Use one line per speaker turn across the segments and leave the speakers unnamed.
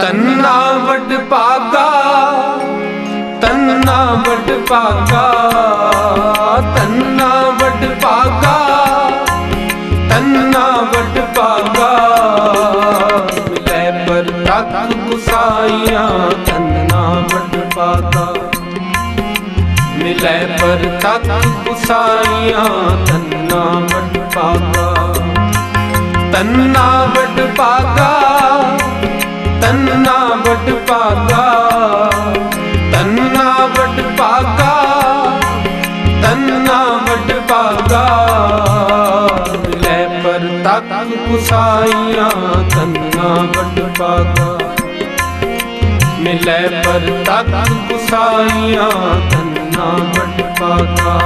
ਤੰਨਾ ਵੱਡ ਪਾਗਾ ਤੰਨਾ ਵੱਡ ਪਾਗਾ ਤੰਨਾ ਵੱਡ ਪਾਗਾ ਤੰਨਾ ਵੱਡ ਪਾਗਾ ਮਿਲੇ ਪਰ ਤਤ ਗੁਸਾਈਆਂ, ਤੰਨਾ ਵੱਡ ਪਾਗਾ ਮਿਲੇ ਪਰ ਤਤ ਗੁਸਾਈਆਂ, ਤੰਨਾ ਵੱਡ ਪਾਗਾ ਤੰਨਾ ਵੱਡ ਪਾਗਾ ਤੰਨਾ ਵੱਡ ਪਾਗਾ ਤੰਨਾ ਵੱਡ ਭਾਗਾ, ਤੰਨਾ ਵੱਡ ਭਾਗਾ। ਲੈ ਪਰ ਤਤ ਕੁਸਾਈਆਂ ਤੰਨਾ ਵੱਡ ਭਾਗਾ। ਮਿਲੇ ਪਰ ਤਤ ਕੁਸਾਈਆਂ ਤੰਨਾ ਵੱਡ ਭਾਗਾ।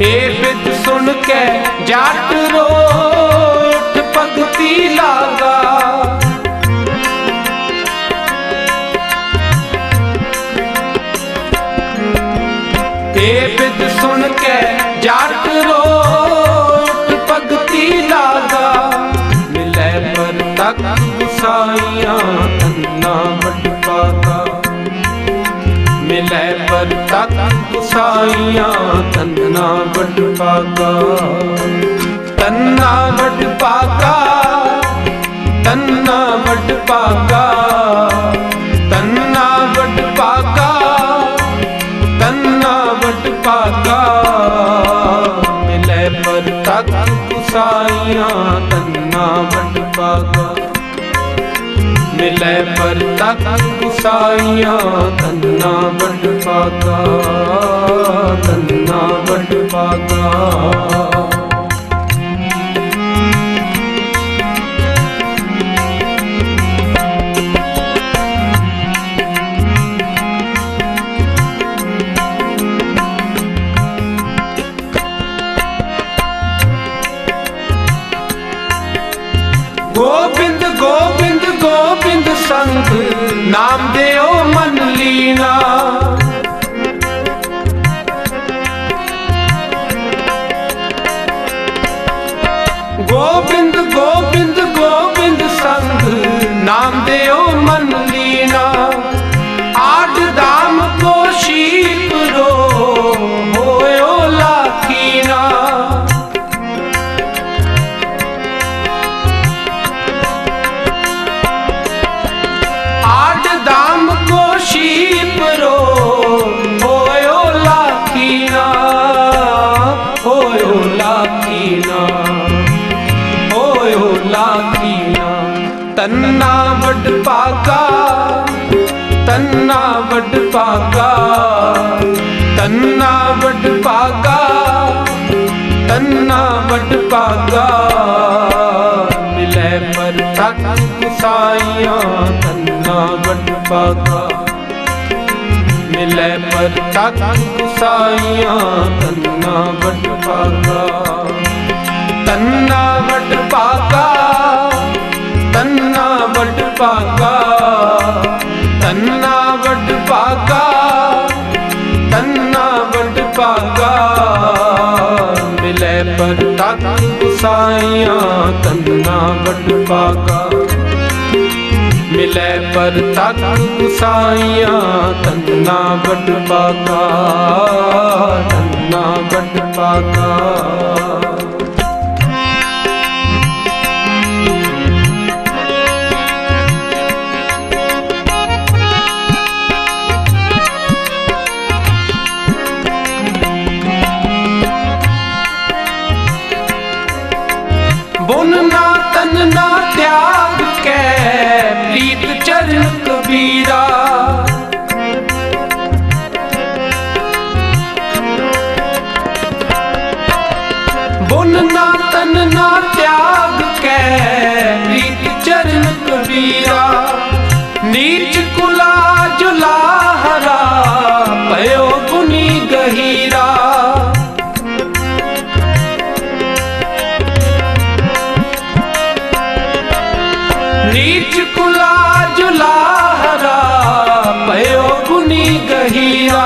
ਏ ਬਿਦ ਸੁਣ ਕੇ ਜੱਟ ਰੋ ਏ ਬਿਦ ਸੁਣ ਕੇ ਜੱਟ ਰੋ ਭਗਤੀ ਲਾਗਾ। ਮਿਲੇ ਪਰ ਤੱਕ ਗੁਸਾਈਆਂ ਤੰਨਾ ਵੱਡ ਪਾਗਾ ਮਿਲੇ ਪਰ ਤੱਕ ਗੁਸਾਈਆਂ ਤੰਨਾ ਵੱਡ ਪਾਗਾ ਤੰਨਾ ਵੱਡ ਤੰਨਾ ਵੱਡ ਮਿਲੇ ਪਰ ਤੰਨਾ ਵੱਡ ਪਾਗਾ ਮਿਲੇ ਪਰ ਤੱਕ ਗੁਸਾਈਆਂ ਤੰਨਾ ਵੱਡ ਪਾਗਾ ਗੋਬਿੰਦ ਸੰਗ ਨਾਮ ਦਿਓ ਮਨ ਲੀਨਾ ਗੋਬਿੰਦ ਗੋਬਿੰਦ ਗੋਬਿੰਦ ਸੰਗ ਨਾਮ ਤੰਨਾ ਵੱਡ ਪਾਗਾ ਤੰਨਾ ਵੱਡ ਪਾਗਾ ਤੰਨਾ ਵੱਡ ਪਾਗਾ ਮਿਲੇ ਪਰ ਤੱਕ ਗੁਸਾਈਆਂ ਤੰਨਾ ਵੱਡ ਪਾਗਾ ਮਿਲੇ ਪਰ ਤੱਕ ਸਾਈਆਂ ਤੰਨਾ ਵੱਡ ਪਾਗਾ ਤੰਨਾ ਵੱਡ ਪਾਗਾ ਤੰਨਾ ਵੱਡ ਪਾਗਾ ਪਰ ਤੱਕ ਗੁਸਾਈਆਂ ਤੰਨਾ ਵੱਡ ਪਾਗਾ ਮਿਲੇ ਪਰ ਤੱਕ ਗੁਸਾਈਆਂ ਤੰਨਾ ਵੱਡ ਪਾਗਾ ਤੰਨਾ ਵੱਡ ਪਾਗਾ ਪੁੰਨ ਨਾ ਤਨ ਨਾ ਤਿਆਗ ਕੈ ਨੀਤ ਚਰਨ ਕਬੀਰਾ। ਨੀਚ ਕੁਲਾ ਜੁਲਾ ਹਰਾ ਪਇਓ ਗੁਨੀ ਗਹੀਰਾ। ਨੀਚ ਕੁਲਾ ਜੁਲਾ ਹਰਾ ਪਇਓ ਗੁਨੀ ਗਹੀਰਾ।